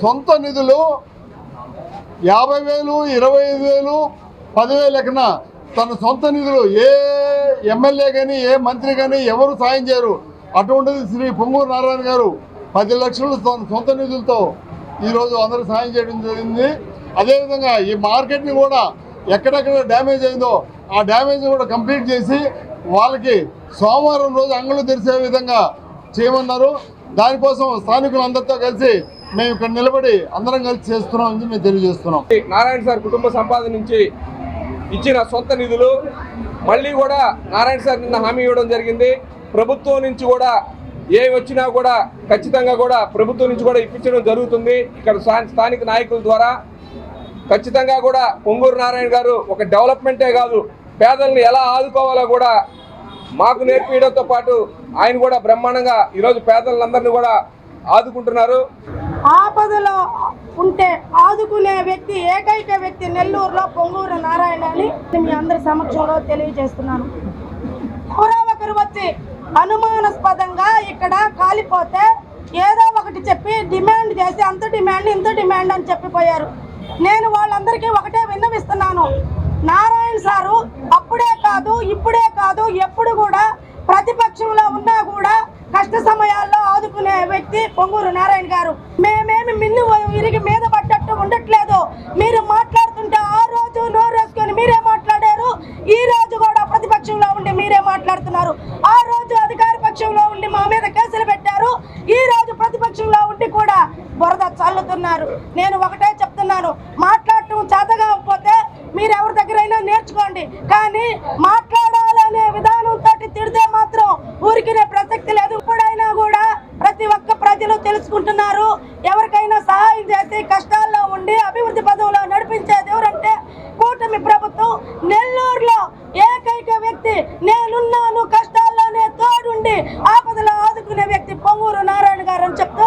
సొంత నిధులు యాభై వేలు ఇరవై ఐదు వేలు పదివేలు లెక్కన తన సొంత నిధులు ఏ ఎమ్మెల్యే కానీ ఏ మంత్రి కానీ ఎవరు సాయం చేయరు. అటువంటిది శ్రీ పొంగూరు నారాయణ గారు పది లక్షలు తన సొంత నిధులతో ఈరోజు అందరూ సాయం చేయడం జరిగింది. అదేవిధంగా ఈ మార్కెట్ని కూడా ఎక్కడెక్కడ డ్యామేజ్ అయిందో ఆ డ్యామేజ్ కూడా కంప్లీట్ చేసి వాళ్ళకి సోమవారం రోజు అంగళ్ళు తెరిసే విధంగా చేయమన్నారు. దానికోసం స్థానికులందరితో కలిసి మేము ఇక్కడ నిలబడి అందరం కలిసి చేస్తున్నాం అని మేము తెలియజేస్తున్నాం. నారాయణ సార్ కుటుంబ సంపాదన నుంచి ఇచ్చిన సొంత నిధులు మళ్ళీ కూడా నారాయణ సార్ నిన్న హామీ ఇవ్వడం జరిగింది. ప్రభుత్వం నుంచి కూడా ఏ వచ్చినా కూడా ఖచ్చితంగా కూడా ప్రభుత్వం నుంచి కూడా ఇప్పించడం జరుగుతుంది. ఇక్కడ స్థానిక నాయకుల ద్వారా ఖచ్చితంగా కూడా పొంగూరు నారాయణ గారు ఒక డెవలప్మెంటే కాదు. పేదల్ని ఎలా ఆదుకోవాలో కూడా మాకు నేర్పించడంతో పాటు ఆయన కూడా బ్రహ్మాండంగా ఈరోజు పేదలందరినీ కూడా ఆదుకుంటున్నారు. ఆపదలో ఉంటే ఆదుకునే వ్యక్తి ఏకైక వ్యక్తి నెల్లూరులో పొంగూరు నారాయణ అని మీ అందరి సమక్షంలో తెలియజేస్తున్నాను. ఎవరో ఒకరు వచ్చి అనుమానాస్పదంగా ఇక్కడ కాలిపోతే ఏదో ఒకటి చెప్పి డిమాండ్ చేసి అంత డిమాండ్ ఇంత డిమాండ్ అని చెప్పిపోయారు. నేను వాళ్ళందరికీ ఒకటే విన్నవిస్తున్నాను. నారాయణ సారు అప్పుడే ఎప్పుడు కూడా ప్రతిపక్షంలో ఉన్నా కూడా కష్ట సమయాల్లో ఆదుకునే వ్యక్తి పొంగూరు నారాయణ గారు. మేమేమి మిన్ను విరిగి మీద పడ్డట్టు ఉండట్లేదు. మీరు మాట్లాడుతుంటే ఆ రోజు నోరేసుకొని మీరే మాట్లాడారు. ఈ రోజు కూడా ప్రతిపక్షంలో ఉండి మీరే మాట్లాడుతున్నారు. ఆ రోజు అధికార పక్షంలో ఉండి మా మీద కేసులు పెట్టారు. ఈ రోజు ప్రతిపక్షంలో ఉండి కూడా బురద చల్లుతున్నారు. నేను ఒకటే చెప్తున్నాను. మాట్లాడటం చేతగాకపోతే మీరు ఎవరి దగ్గరైనా నేర్చుకోండి. కానీ మా ఊరికినే ప్రసక్తి లేదు. ఇప్పుడైనా కూడా ప్రతి ఒక్క ప్రజలు తెలుసుకుంటున్నారు. ఎవరికైనా సహాయం చేసి కష్టం ఉండి అభివృద్ధి పదంలో నడిపించేది ఎవరంటే కూటమి ప్రభుత్వం నెల్లూరులో ఏకైక వ్యక్తి నేనున్నాను కష్టాల్లోనే తోడుండి ఆపదలో ఆదుకునే వ్యక్తి పొంగూరు నారాయణ గారు అని చెప్తూ